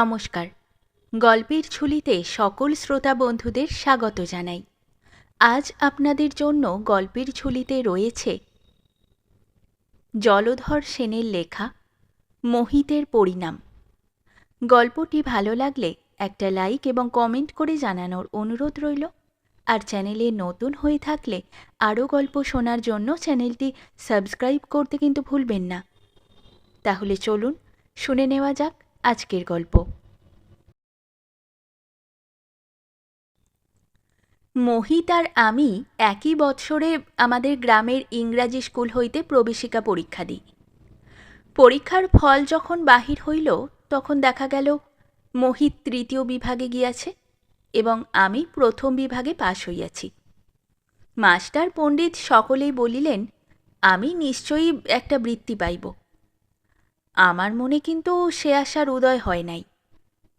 নমস্কার। গল্পের ঝুলিতে সকল শ্রোতা বন্ধুদের স্বাগত জানাই। আজ আপনাদের জন্য গল্পের ঝুলিতে রয়েছে জলধর সেনের লেখা মোহিতের পরিণাম। গল্পটি ভালো লাগলে একটা লাইক এবং কমেন্ট করে জানানোর অনুরোধ রইল। আর চ্যানেলে নতুন হয়ে থাকলে আরও গল্প শোনার জন্য চ্যানেলটি সাবস্ক্রাইব করতে কিন্তু ভুলবেন না। তাহলে চলুন, শুনে নেওয়া যাক আজকের গল্প। মোহিত আর আমি একই বৎসরে আমাদের গ্রামের ইংরাজি স্কুল হইতে প্রবেশিকা পরীক্ষা দিই। পরীক্ষার ফল যখন বাহির হইল, তখন দেখা গেল মোহিত তৃতীয় বিভাগে গিয়াছে এবং আমি প্রথম বিভাগে পাশ হইয়াছি। মাস্টার পণ্ডিত সকলেই বলিলেন, আমি নিশ্চয়ই একটা বৃত্তি পাইব। আমার মনে কিন্তু সে আশার উদয় হয় নাই।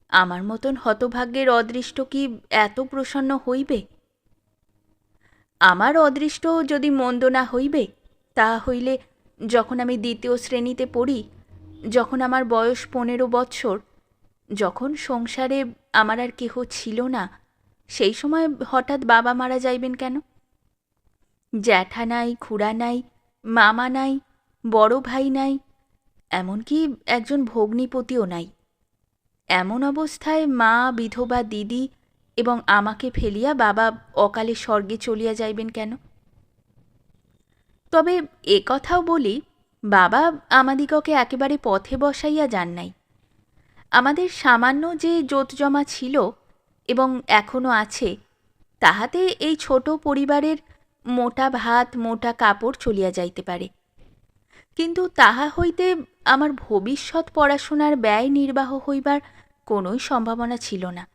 আমার মতন হতভাগ্যের অদৃষ্ট কি এত প্রসন্ন হইবে? আমার অদৃষ্ট যদি মন্দ না হইবে, তা হইলে যখন আমি দ্বিতীয় শ্রেণীতে পড়ি, যখন আমার বয়স পনেরো বৎসর, যখন সংসারে আমার আর কেহ ছিল না, সেই সময় হঠাৎ বাবা মারা যাইবেন কেন? জ্যাঠা নাই, খুড়া নাই, মামা নাই, বড় ভাই নাই এমনকি একজন ভগ্নিপতিও নাই। এমন অবস্থায় মা, বিধবা, দিদি এবং আমাকে ফেলিয়া বাবা অকালে স্বর্গে চলিয়া যাইবেন কেন? তবে এ কথাও বলি, বাবা আমাদিগকে একেবারে পথে বসাইয়া যান নাই। আমাদের সামান্য যে জোতজমা ছিল এবং এখনও আছে, তাহাতে এই ছোট পরিবারের মোটা ভাত, মোটা কাপড় চলিয়া যাইতে পারে। কিন্তু তাহা হইতে আমার ভবিষ্যৎ পড়াশোনার ব্যয় নির্বাহ হইবার কোনোই সম্ভাবনা ছিল না।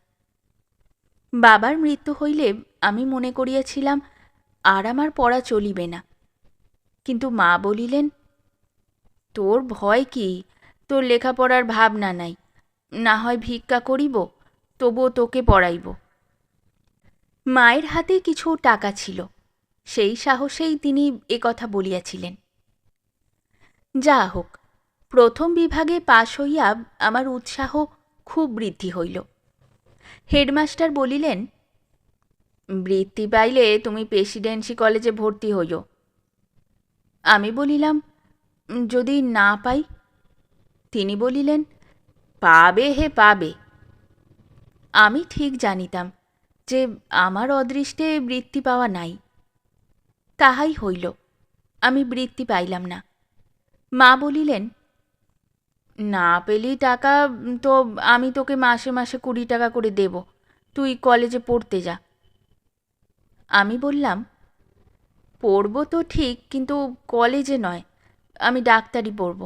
বাবার মৃত্যু হইলে আমি মনে করিয়াছিলাম, আর আমার পড়া চলিবে না। কিন্তু মা বলিলেন, তোর ভয় কি? তোর লেখাপড়ার ভাবনা নাই। না হয় ভিক্ষা করিব, তবুও তোকে পড়াইব। মায়ের হাতে কিছু টাকা ছিল। সেই সাহসেই তিনি কথা বলিয়াছিলেন। যা হোক, প্রথম বিভাগে পাশ হইয়া আমার উৎসাহ খুব বৃদ্ধি হইল। হেডমাস্টার বলিলেন, বৃত্তি পাইলে তুমি প্রেসিডেন্সি কলেজে ভর্তি হইও। আমি বলিলাম, যদি না পাই? তিনি বলিলেন, পাবে হে পাবে। আমি ঠিক জানিতাম যে আমার অদৃষ্টে বৃত্তি পাওয়া নাই। তাহাই হইল, আমি বৃত্তি পাইলাম না। মা বলিলেন, না পেলি টাকা তো আমি তোকে মাসে মাসে কুড়ি টাকা করে দেব। তুই কলেজে পড়তে যা। আমি বললাম, পড়ব তো ঠিক, কিন্তু কলেজে নয়, আমি ডাক্তারি পড়ব।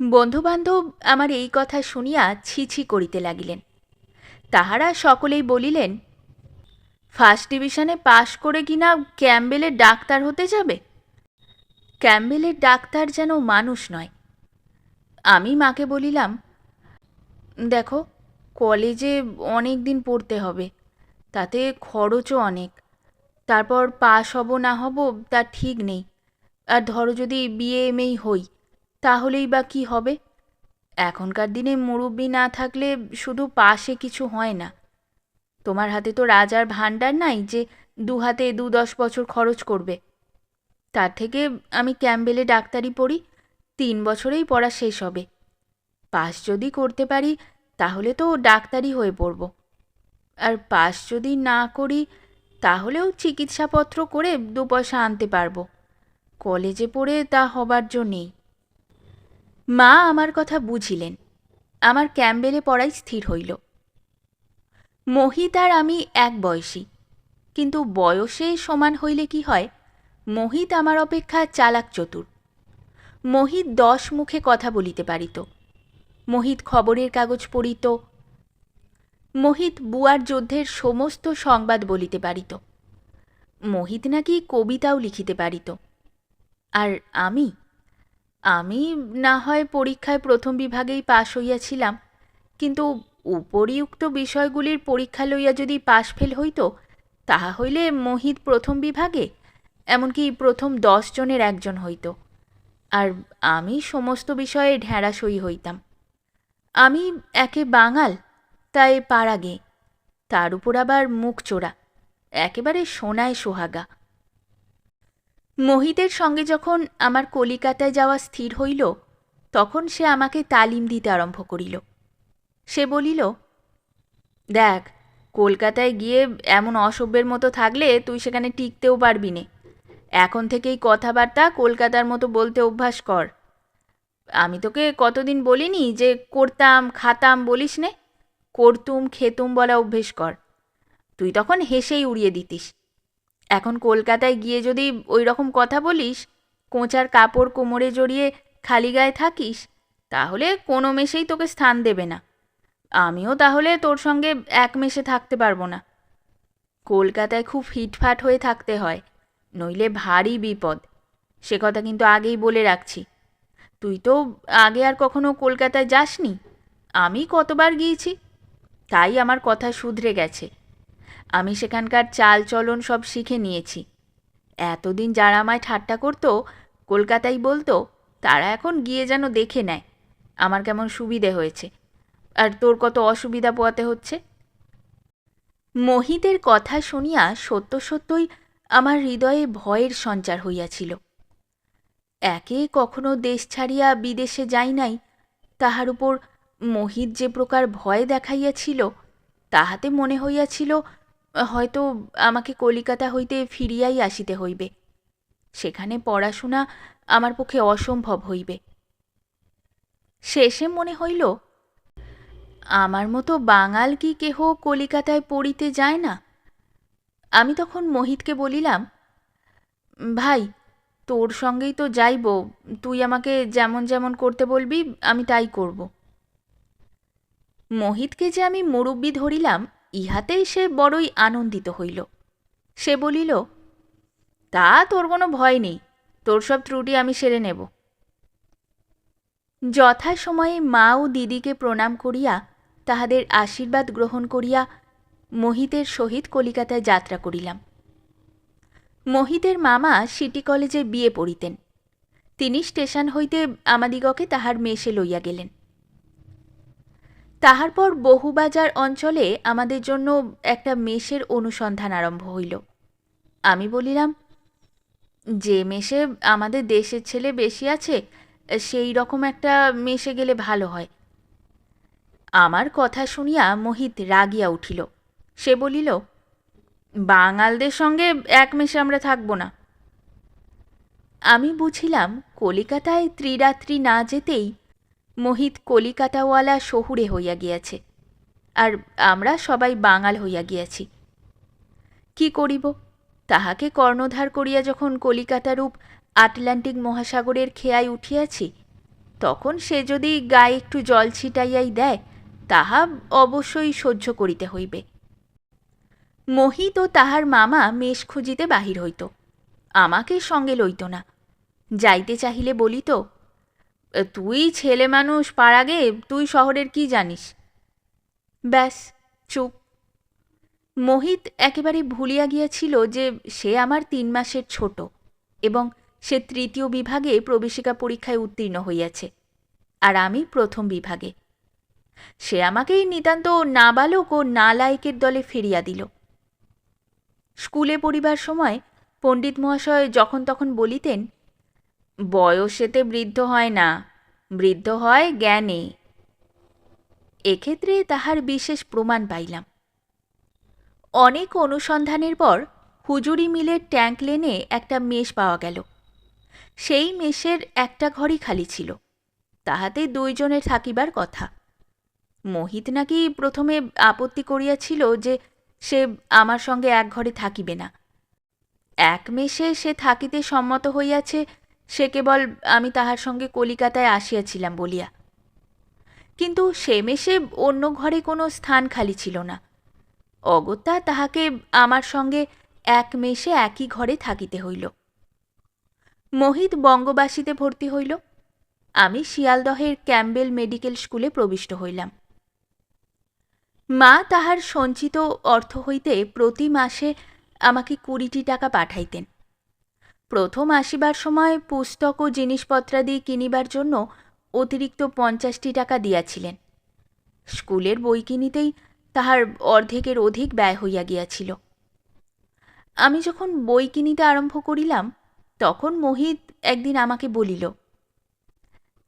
বন্ধুবান্ধব আমার এই কথা শুনিয়া ছিছি করিতে লাগিলেন। তাহারা সকলেই বলিলেন, ফার্স্ট ডিভিশনে পাশ করে কিনা ক্যাম্বেলের ডাক্তার হতে যাবে? ক্যাম্বেলের ডাক্তার যেন মানুষ নয়। আমি মাকে বলিলাম, দেখো, কলেজে অনেক দিন পড়তে হবে, তাতে খরচও অনেক। তারপর পাশ হব না হব, তা ঠিক নেই। আর ধরো যদি বিএ এমএই হই, তাহলেই বা কি হবে? এখনকার দিনে মুরব্বি না থাকলে শুধু পাশে কিছু হয় না। তোমার হাতে তো রাজার ভাণ্ডার নাই যে দু হাতে দু দশ বছর খরচ করবে। তার থেকে আমি ক্যাম্বেলে ডাক্তারি পড়ি, তিন বছরেই পড়া শেষ হবে। পাস যদি করতে পারি, তাহলে তো ডাক্তারি হয়ে পড়ব। আর পাস যদি না করি, তাহলেও চিকিৎসাপত্র করে দু পয়সা আনতে পারব। কলেজে পড়ে তা হবার জন্যেই। মা আমার কথা বুঝিলেন। আমার ক্যাম্বেলে পড়াই স্থির হইল। মোহিত আর আমি এক বয়সী। কিন্তু বয়সে সমান হইলে কি হয়? মোহিত আমার অপেক্ষা চালাক চতুর। মোহিত দশ মুখে কথা বলিতে পারিত। মোহিত খবরের কাগজ পড়িত। মোহিত বুয়ার যুদ্ধের সমস্ত সংবাদ বলিতে পারিত। মোহিত নাকি কবিতাও লিখিতে পারিত। আর আমি আমি না হয় পরীক্ষায় প্রথম বিভাগেই পাশ হইয়াছিলাম, কিন্তু উপরিউক্ত বিষয়গুলির পরীক্ষা লইয়া যদি পাশ ফেল হইত, তাহা হইলে মোহিত প্রথম বিভাগে এমনকি প্রথম দশ জনের একজন হইত। আর আমি সমস্ত বিষয়ে ঢেঁড়াসই হইতাম। আমি একে বাঙাল, তাই পাড়াগে তার উপর আবার মুখ চোরা, একেবারে সোনায় সোহাগা। মোহিতের সঙ্গে যখন আমার কলিকাতায় যাওয়া স্থির হইল, তখন সে আমাকে তালিম দিতে আরম্ভ করিল। সে বলিল, দেখ, কলকাতায় গিয়ে এমন অসভ্যের মতো থাকলে তুই সেখানে টিকতেও পারবি নে। এখন থেকেই কথাবার্তা কলকাতার মতো বলতে অভ্যাস কর। আমি তোকে কতদিন বলিনি যে করতাম, খাতাম বলিস নে? করতুম, খেতুম বলা অভ্যেস কর। তুই তখন হেসেই উড়িয়ে দিতিস। এখন কলকাতায় গিয়ে যদি ওই রকম কথা বলিস, কোঁচার কাপড় কোমরে জড়িয়ে খালি গায়ে থাকিস, তাহলে কোনো মেশেই তোকে স্থান দেবে না। আমিও তাহলে তোর সঙ্গে এক মেশে থাকতে পারব না। কলকাতায় খুব ফিটফাট হয়ে থাকতে হয়। নইলে ভারী বিপদ। সে কথা কিন্তু আগেই বলে রাখছি। তুই তো আগে আর কখনো কলকাতায় যাসনি। আমি কতবার গিয়েছি? তাই আমার কথা শুধরে গেছে। আমি সেখানকার চাল চলন সব শিখে নিয়েছি। এতদিন যারা আমায় ঠাট্টা করতো কলকাতায় বলতো, তারা এখন গিয়ে যেন দেখে নেয়। আমার কেমন সুবিধে হয়েছে। আর তোর কত অসুবিধা পোয়াতে হচ্ছে? মোহিতের কথা শুনিয়া সত্য সত্যই আমার হৃদয়ে ভয়ের সঞ্চার হইয়াছিল। একে কখনো দেশ ছাড়িয়া বিদেশে যাই নাই, তাহার উপর মোহিত যে প্রকার ভয় দেখাইয়াছিল, তাহাতে মনে হইয়াছিল, হয়তো আমাকে কলিকাতা হইতে ফিরিয়াই আসিতে হইবে, সেখানে পড়াশোনা আমার পক্ষে অসম্ভব হইবে। শেষে মনে হইল, আমার মতো বাঙাল কি কেহ কলিকাতায় পড়িতে যায় না? আমি তখন মোহিতকে বলিলাম, ভাই, তোর সঙ্গেই তো যাইব, তুই আমাকে যেমন যেমন করতে বলবি, আমি তাই করব। মোহিতকে যে আমি মুরব্বি ধরিলাম, ইহাতেই সে বড়ই আনন্দিত হইল। সে বলিল, তা তোর কোনো ভয় নেই, তোর সব ত্রুটি আমি সেরে নেব। যথাসময়ে মা ও দিদিকে প্রণাম করিয়া তাহাদের আশীর্বাদ গ্রহণ করিয়া মোহিতের সহিত কলিকাতায় যাত্রা করিলাম। মোহিতের মামা সিটি কলেজে বিয়ে পড়িতেন। তিনি স্টেশন হইতে আমাদিগকে তাহার মেশে লইয়া গেলেন। তাহার পর বহুবাজার অঞ্চলে আমাদের জন্য একটা মেষের অনুসন্ধান আরম্ভ হইল। আমি বলিলাম, যে মেষে আমাদের দেশের ছেলে বেশি আছে, সেই রকম একটা মেশে গেলে ভালো হয়। আমার কথা শুনিয়া মোহিত রাগিয়া উঠিল। সে বলিল, বাঙালদের সঙ্গে এক মেশে আমরা থাকব না। আমি বুঝিলাম কলিকাতায় ত্রিরাত্রি না যেতেই মোহিত কলিকাতাওয়ালা শহুরে হইয়া গিয়াছে, আর আমরা সবাই বাঙাল হইয়া গিয়াছি। কি করিব? তাহাকে কর্ণধার করিয়া যখন কলিকাতারূপ আটলান্টিক মহাসাগরের খেয়ায় উঠিয়াছি, তখন সে যদি গায়ে একটু জল ছিটাইয়াই দেয়, তাহা অবশ্যই সহ্য করিতে হইবে। মোহিত ও তাহার মামা মেষ খুঁজিতে বাহির হইত। আমাকে সঙ্গে লইত না। যাইতে চাহিলে বলিত তুই ছেলে মানুষ পাড়াগে, তুই শহরের কি জানিস? ব্যাস, চুপ। মোহিত একেবারে ভুলিয়া গিয়াছিল যে সে আমার তিন মাসের ছোট এবং সে তৃতীয় বিভাগে প্রবেশিকা পরীক্ষায় উত্তীর্ণ হইয়াছে আর আমি প্রথম বিভাগে। সে আমাকেই নিতান্ত নাবালক ও নালায়কের দলে ফিরিয়া দিল। স্কুলে পড়িবার সময় পণ্ডিত মহাশয় যখন তখন বলিতেন, বয়সেতে বৃদ্ধ হয় না, বৃদ্ধ হয় জ্ঞানে। এক্ষেত্রে তাহার বিশেষ প্রমাণ পাইলাম। অনেক অনুসন্ধানের পর হুজুরি মিলের ট্যাঙ্ক লেনে একটা মেষ পাওয়া গেল। সেই মেষের একটা ঘরই খালি ছিল। তাহাতে দুইজনের থাকিবার কথা। মোহিত নাকি প্রথমে আপত্তি করিয়াছিল যে সে আমার সঙ্গে এক ঘরে থাকিবে না। এক মেষে সে থাকিতে সম্মত হইয়াছে, সে কেবল আমি তাহার সঙ্গে কলিকাতায় আসিয়াছিলাম বলিয়া। কিন্তু সে মেষে অন্য ঘরে কোনো স্থান খালি ছিল না। অগত্যা তাহাকে আমার সঙ্গে এক মেশে একই ঘরে থাকিতে হইল। মোহিত বঙ্গবাসীতে ভর্তি হইল। আমি শিয়ালদহের ক্যাম্বেল মেডিকেল স্কুলে প্রবিষ্ট হইলাম। মা তাহার সঞ্চিত অর্থ হইতে প্রতি মাসে আমাকে কুড়িটি টাকা পাঠাইতেন। প্রথম আসিবার সময় পুস্তক ও জিনিসপত্রাদি কিনিবার জন্য অতিরিক্ত পঞ্চাশটি টাকা দিয়াছিলেন। স্কুলের বই কিনিতেই তাহার অর্ধেকের অধিক ব্যয় হইয়া গিয়াছিল। আমি যখন বই কিনিতে আরম্ভ করিলাম, তখন মোহিত একদিন আমাকে বলিল,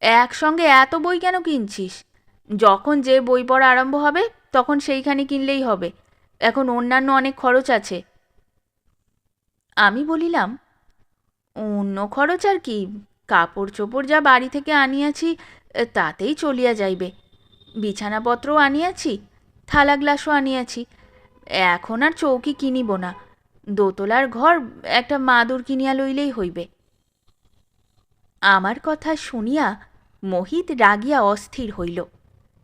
একসঙ্গে এত বই কেন কিনছিস? যখন যে বই পড়া আরম্ভ হবে তখন সেইখানে কিনলেই হবে। এখন অন্যান্য অনেক খরচ আছে। আমি বলিলাম, অন্য খরচ আর কি? কাপড় চোপড় যা বাড়ি থেকে আনিয়াছি, তাতেই চলিয়া যাইবে। বিছানাপত্রও আনিয়াছি, থালা গ্লাসও আনিয়াছি। এখন আর চৌকি কিনিব না। দোতলার ঘর একটা মাদুর কিনিয়া লইলেই হইবে। আমার কথা শুনিয়া মোহিত রাগিয়া অস্থির হইল।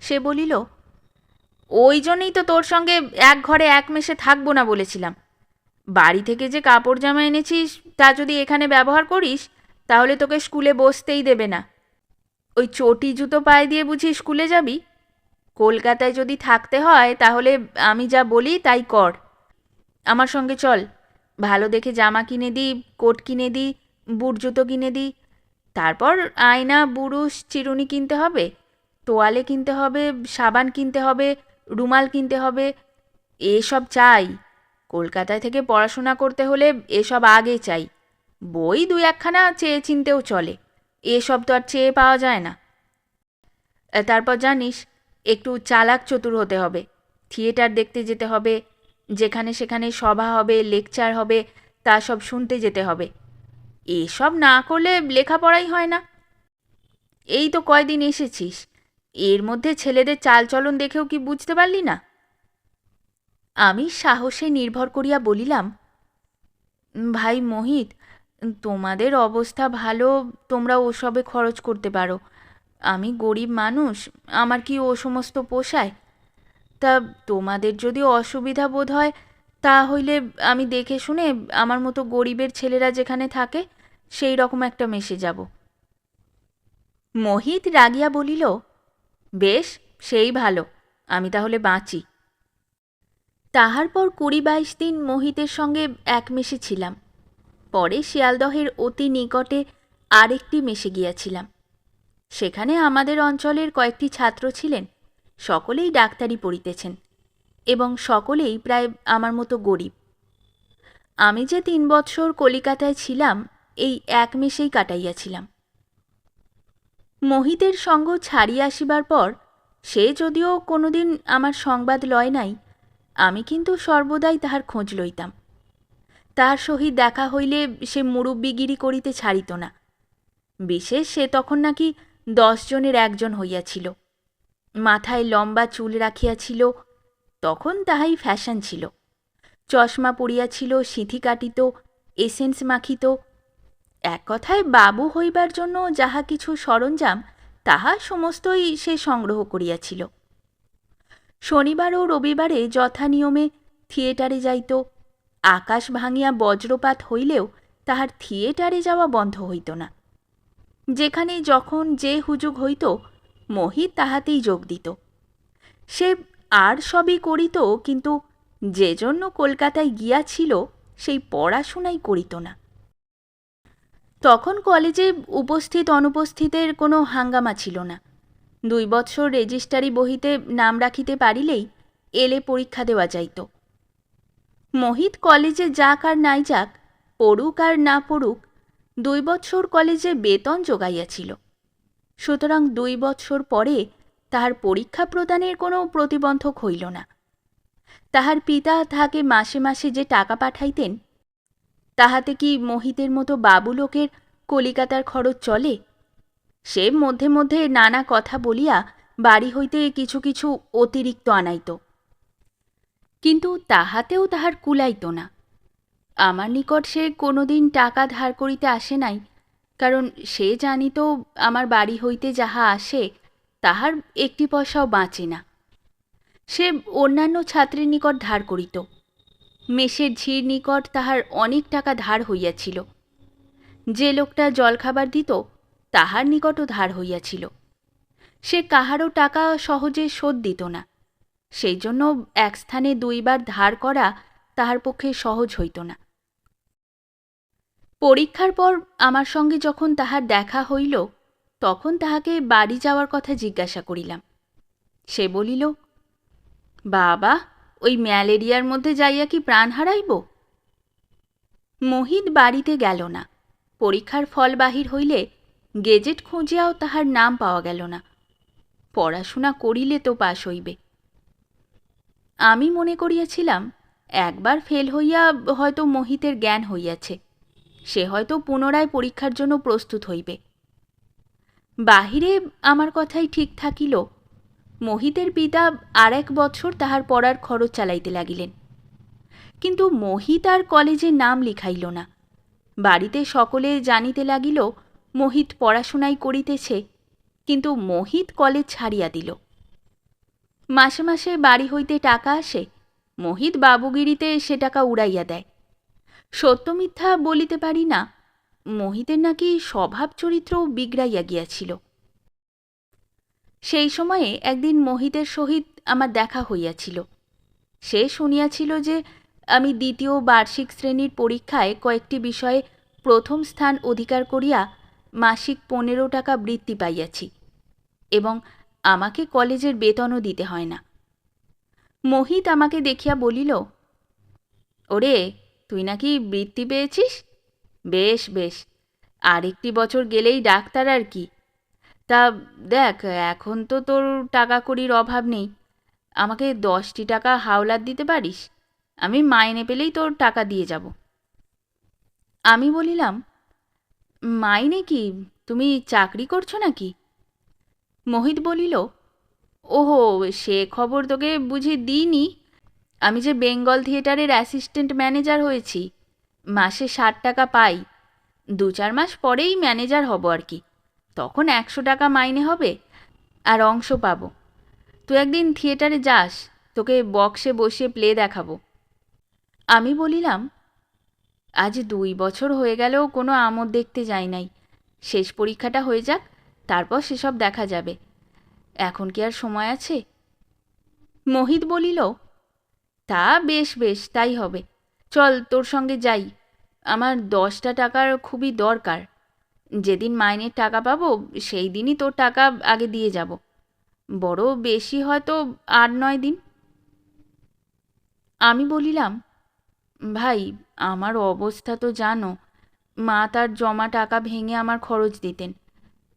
সে বলিল ওই জন্যই তো তোর সঙ্গে এক ঘরে এক মেশে থাকব না বলেছিলাম। বাড়ি থেকে যে কাপড় জামা এনেছিস, তা যদি এখানে ব্যবহার করিস, তাহলে তোকে স্কুলে বসতেই দেবে না। ওই চটি জুতো পায়ে দিয়ে বুঝি স্কুলে যাবি? কলকাতায় যদি থাকতে হয়, তাহলে আমি যা বলি তাই কর। আমার সঙ্গে চল। ভালো দেখে জামা কিনে দিই কোট কিনে দিই বুট জুতো কিনে দিই তারপর আয়না, বুরুশ, চিরুনি কিনতে হবে, তোয়ালে কিনতে হবে, সাবান কিনতে হবে রুমাল কিনতে হবে, এসব চাই। কলকাতায় থেকে পড়াশোনা করতে হলে এসব আগে চাই। বই দু একখানা চেয়ে চিনতেও চলে, এসব তো আর চেয়ে পাওয়া যায় না। তারপর জানিস, একটু চালাক চতুর হতে হবে, থিয়েটার দেখতে যেতে হবে, যেখানে সেখানে সভা হবে, লেকচার হবে, তা সব শুনতে যেতে হবে। এসব না করলে লেখাপড়াই হয় না। এই তো কয়দিন এসেছিস এর মধ্যে ছেলেদের চালচলন দেখেও কি বুঝতে পারলি না? আমি সাহসে নির্ভর করিয়া বলিলাম, ভাই মোহিত, তোমাদের অবস্থা ভালো, তোমরা ওসবে খরচ করতে পারো। আমি গরিব মানুষ, আমার কি ও সমস্ত পোষায়? তা তোমাদের যদি অসুবিধা বোধ হয়, তা হইলে আমি দেখে শুনে আমার মতো গরিবের ছেলেরা যেখানে থাকে, সেই রকম একটা মেশে যাব। মোহিত রাগিয়া বলিল বেশ, সেই ভালো। আমি তাহলে বাঁচি। তাহার পর কুড়ি বাইশ দিন মোহিতের সঙ্গে এক মেশে ছিলাম পরে শিয়ালদহের অতি নিকটে আরেকটি মেশে গিয়াছিলাম। সেখানে আমাদের অঞ্চলের কয়েকটি ছাত্র ছিলেন। সকলেই ডাক্তারি পড়িতেছেন এবং সকলেই প্রায় আমার মতো গরিব। আমি যে তিন বৎসর কলিকাতায় ছিলাম, এই এক মেশেই কাটাইয়াছিলাম। মোহিতের সঙ্গ ছাড়িয়া আসিবার পর, সে যদিও কোনোদিন আমার সংবাদ লয় নাই, আমি কিন্তু সর্বদাই তাহার খোঁজ লইতাম। তাহার সহিত দেখা হইলে সে মুরব্বিগিরি করিতে ছাড়িত না। বিশেষ সে তখন নাকি দশজনের একজন হইয়াছিল। মাথায় লম্বা চুল রাখিয়াছিল, তখন তাহাই ফ্যাশন ছিল। চশমা পরিয়াছিল, সিঁথি কাটিত, এসেন্স মাখিত এক কথায় বাবু হইবার জন্য যাহা কিছু সরঞ্জাম, তাহা সমস্তই সে সংগ্রহ করিয়াছিল। শনিবার ও রবিবারে যথা নিয়মে থিয়েটারে যাইত। আকাশ ভাঙিয়া বজ্রপাত হইলেও তাহার থিয়েটারে যাওয়া বন্ধ হইত না। যেখানে যখন যে হুজুগ হইত মোহিত তাহাতেই যোগ দিত। সে আর সবই করিত, কিন্তু যে জন্য কলকাতায় গিয়াছিল, সেই পড়াশোনাই করিত না। তখন কলেজে উপস্থিত অনুপস্থিতের কোনো হাঙ্গামা ছিল না। দুই বৎসর রেজিস্ট্রারি বহিতে নাম রাখিতে পারিলেই এলে পরীক্ষা দেওয়া যাইত। মোহিত কলেজে যাক আর নাই যাক, পড়ুক আর না পড়ুক, দুই বৎসর কলেজে বেতন যোগাইয়াছিল সুতরাং দুই বৎসর পরে তাহার পরীক্ষা প্রদানের কোনো প্রতিবন্ধক হইল না। তাহার পিতা তাহাকে মাসে মাসে যে টাকা পাঠাইতেন তাহাতে কি মোহিতের মতো বাবু লোকের কলিকাতার খরচ চলে? সে মধ্যে মধ্যে নানা কথা বলিয়া বাড়ি হইতে কিছু কিছু অতিরিক্ত আনাইত। কিন্তু তাহাতেও তাহার কুলাইত না। আমার নিকট সে কোনোদিন টাকা ধার করিতে আসে নাই, কারণ সে জানিত আমার বাড়ি হইতে যাহা আসে, তাহার একটি পয়সাও বাঁচে না। সে অন্যান্য ছাত্রের নিকট ধার করিত। মেষের ঝির নিকট তাহার অনেক টাকা ধার হইয়াছিল। যে লোকটা জলখাবার দিত, তাহার নিকটও ধার হইয়াছিল। সে কাহারও টাকা সহজে শোধ দিত না। সেই জন্য এক স্থানে দুইবার ধার করা তাহার পক্ষে সহজ হইত না। পরীক্ষার পর আমার সঙ্গে যখন তাহার দেখা হইল, তখন তাহাকে বাড়ি যাওয়ার কথা জিজ্ঞাসা করিলাম। সে বলিল, বাবা ওই ম্যালেরিয়ার মধ্যে যাইয়া কি প্রাণ হারাইব? মোহিত বাড়িতে গেল না। পরীক্ষার ফল বাহির হইলে গেজেট খুঁজিয়াও তাহার নাম পাওয়া গেল না। পড়াশোনা করিলে তো পাশ হইবে। আমি মনে করিয়াছিলাম, একবার ফেল হইয়া হয়তো মোহিতের জ্ঞান হইয়াছে। সে হয়তো পুনরায় পরীক্ষার জন্য প্রস্তুত হইবে। বাহিরে আমার কথাই ঠিক থাকিল মোহিতের পিতা আর এক বছর তাহার পড়ার খরচ চালাইতে লাগিলেন। কিন্তু মোহিত আর কলেজে নাম লিখাইল না। বাড়িতে সকলে জানিতে লাগিল, মোহিত পড়াশোনাই করিতেছে, কিন্তু মোহিত কলেজ ছাড়িয়া দিল। মাসে মাসে বাড়ি হইতে টাকা আসে, মোহিত বাবুগিরিতে সে টাকা উড়াইয়া দেয়। সত্য মিথ্যা বলিতে পারি না, মোহিতের নাকি স্বভাব চরিত্র বিগড়াইয়া গিয়াছিল। সেই সময়ে একদিন মোহিতের সহিত আমার দেখা হইয়াছিল। সে শুনিয়াছিল যে আমি দ্বিতীয় বার্ষিক শ্রেণির পরীক্ষায় কয়েকটি বিষয়ে প্রথম স্থান অধিকার করিয়া মাসিক পনেরো টাকা বৃত্তি পাইয়াছি এবং আমাকে কলেজের বেতনও দিতে হয় না। মোহিত আমাকে দেখিয়া বলিল, ওরে, তুই নাকি বৃত্তি পেয়েছিস? বেশ বেশ আর একটি বছর গেলেই ডাক্তার আর কি। তা দেখ, এখন তো তোর টাকা কড়ির অভাব নেই। আমাকে দশটি টাকা হাওলাত দিতে পারিস? আমি মাইনে পেলেই তোর টাকা দিয়ে যাব। আমি বলিলাম, মাইনে কি? তুমি চাকরি করছ নাকি? মোহিত বলিল, ওহো, সে খবর তোকে বুঝি দিইনি। আমি যে বেঙ্গল থিয়েটারের অ্যাসিস্ট্যান্ট ম্যানেজার হয়েছি, মাসে ষাট টাকা পাই। দু চার মাস পরেই ম্যানেজার হব আর কি। তখন একশো টাকা মাইনে হবে আর অংশ পাবো। তুই একদিন থিয়েটারে যাস, তোকে বক্সে বসিয়ে প্লে দেখাবো। আমি বলিলাম, আজ দুই বছর হয়ে গেলেও কোনো আমোদ দেখতে যাই নাই। শেষ পরীক্ষাটা হয়ে যাক, তারপর সেসব দেখা যাবে। এখন কি আর সময় আছে? মোহিত বলিল, তা বেশ বেশ, তাই হবে। চল তোর সঙ্গে যাই। আমার দশটা টাকার খুবই দরকার। যেদিন মাইনের টাকা পাবো, সেই দিনই তোর টাকা আগে দিয়ে যাব। বড় বেশি হয়তো আট নয় দিন। আমি বলিলাম, ভাই, আমার অবস্থা তো জানো, মা তার জমা টাকা ভেঙে আমার খরচ দিতেন।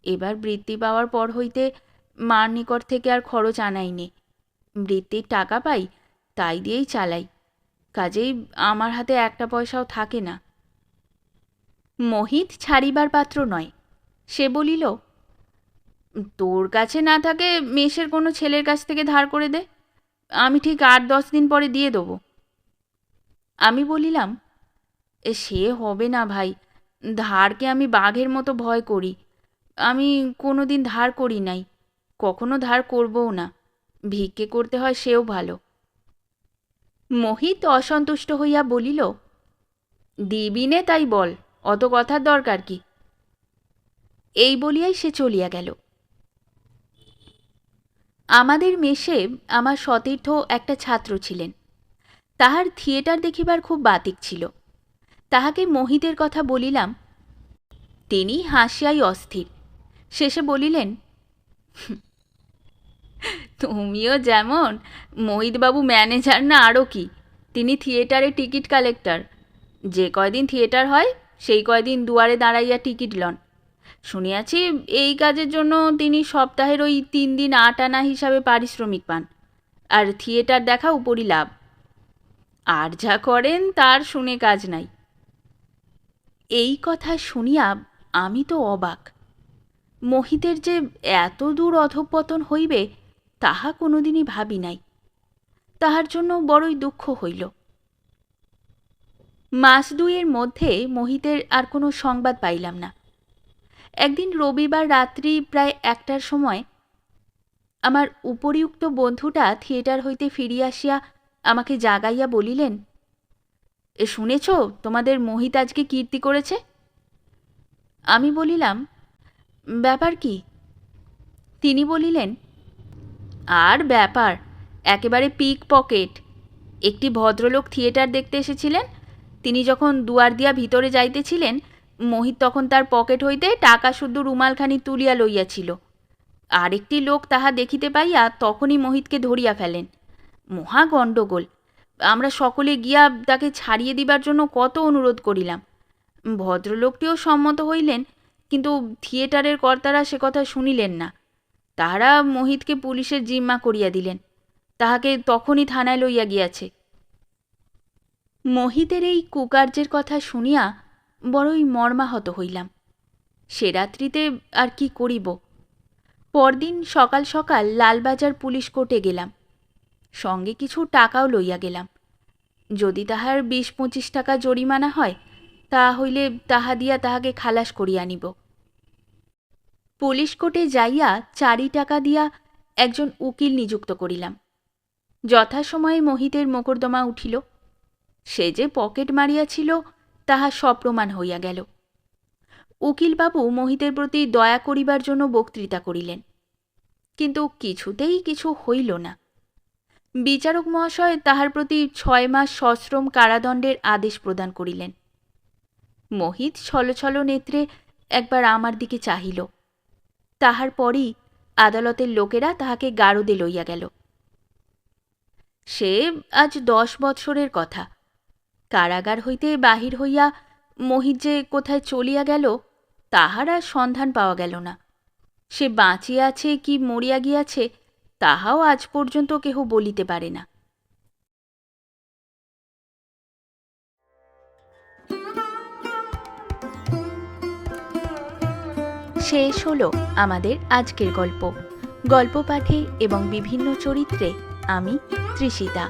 এবার বৃত্তি পাওয়ার পর হইতে মার নিকট থেকে আর খরচ আনাই নে। বৃত্তির টাকা পাই, তাই দিয়েই চালাই। কাজেই আমার হাতে একটা পয়সাও থাকে না। মোহিত ছাড়িবার পাত্র নয়। সে বলিল, তোর কাছে না থাকে মেষের কোনো ছেলের কাছ থেকে ধার করে দে। আমি ঠিক আট, দশ দিন পরে দিয়ে দেবো। আমি বলিলাম সে হবে না ভাই। ধারকে আমি বাঘের মতো ভয় করি। আমি কোনো দিন ধার করি নাই। কখনো ধার করবও না। ভিক্ষে করতে হয় সেও ভালো। মোহিত অসন্তুষ্ট হইয়া বলিল, দিবি নে তাই বল। অত কথার দরকার কি? এই বলিয়াই সে চলিয়া গেল। আমাদের মেশে আমার সতীর্থ একটা ছাত্র ছিলেন। তাহার থিয়েটার দেখিবার খুব বাতিক ছিল। তাহাকে মোহিতের কথা বলিলাম, তিনি হাসিয়াই অস্থির। শেষে বলিলেন তুমিও যেমন, মোহিতবাবু ম্যানেজার না আরও কি? তিনি থিয়েটারে টিকিট কালেক্টর। যে কয়দিন থিয়েটার হয় সেই কয়দিন দুয়ারে দাঁড়াইয়া টিকিট লন। শুনিয়াছি এই কাজের জন্য তিনি সপ্তাহের ওই তিন দিন আট আনা হিসাবে পারিশ্রমিক পান, আর থিয়েটার দেখা উপরই লাভ। আর যা করেন তার শুনে কাজ নাই। এই কথা শুনিয়া আমি তো অবাক। মোহিতের যে এত দূর অধঃপতন হইবে, তাহা কোনোদিনই ভাবি নাই। তাহার জন্য বড়ই দুঃখ হইল। মাস দুইয়ের মধ্যে মোহিতের আর কোনো সংবাদ পাইলাম না। একদিন রবিবার রাত্রি প্রায় একটার সময় আমার উপরিউক্ত বন্ধুটা থিয়েটার হইতে ফিরিয়া আসিয়া আমাকে জাগাইয়া বলিলেন, এ শুনেছ তোমাদের মোহিত আজকে কীর্তি করেছে? আমি বলিলাম, ব্যাপার কি? তিনি বলিলেন, আর ব্যাপার, একেবারে পিক পকেট। একটি ভদ্রলোক থিয়েটার দেখতে এসেছিলেন তিনি যখন দুয়ার দিয়া ভিতরে যাইতেছিলেন, মোহিত তখন তার পকেট হইতে টাকা শুদ্ধ রুমালখানি তুলিয়া লইয়াছিল। আরেকটি লোক তাহা দেখিতে পাইয়া তখনই মোহিতকে ধরিয়া ফেলেন। মহা গণ্ডগোল। আমরা সকলে গিয়া তাকে ছাড়িয়ে দিবার জন্য কত অনুরোধ করিলাম। ভদ্রলোকটিও সম্মত হইলেন, কিন্তু থিয়েটারের কর্তারা সে কথা শুনিলেন না। তাহারা মোহিতকে পুলিশের জিম্মা করিয়া দিলেন। তাহাকে তখনই থানায় লইয়া গিয়াছে। মোহিতের এই কুকার্যের কথা শুনিয়া বড়ই মর্মাহত হইলাম। সে রাত্রিতে আর কি করিব? পরদিন সকাল সকাল লালবাজার পুলিশ কোর্টে গেলাম। সঙ্গে কিছু টাকাও লইয়া গেলাম। যদি তাহার বিশ পঁচিশ টাকা জরিমানা হয়, তা হইলে তাহা দিয়া তাহাকে খালাস করিয়া নিব পুলিশ কোর্টে যাইয়া চারি টাকা দিয়া একজন উকিল নিযুক্ত করিলাম। যথাসময়ে মোহিতের মোকদ্দমা উঠিল। সে যে পকেট মারিয়াছিল তাহা সপ্রমাণ হইয়া গেল। উকিলবাবু মোহিতের প্রতি দয়া করিবার জন্য বক্তৃতা করিলেন। কিন্তু কিছুতেই কিছু হইল না। বিচারক মহাশয় তাহার প্রতি ছয় মাস সশ্রম কারাদণ্ডের আদেশ প্রদান করিলেন। মোহিত ছলছল নেত্রে একবার আমার দিকে চাহিল। তাহার পরই আদালতের লোকেরা তাহাকে গারদে লইয়া গেল। সে আজ দশ বৎসরের কথা। কারাগার হইতে বাহির হইয়া মোহিত যে কোথায় চলিয়া গেল, তাহার আর সন্ধান পাওয়া গেল না। সে বাঁচিয়া আছে কি মরিয়া গিয়াছে, তাহাও আজ পর্যন্ত কেহ বলিতে পারে না। শেষ হলো আমাদের আজকের গল্প। গল্প পাঠে এবং বিভিন্ন চরিত্রে আমি তৃষিতা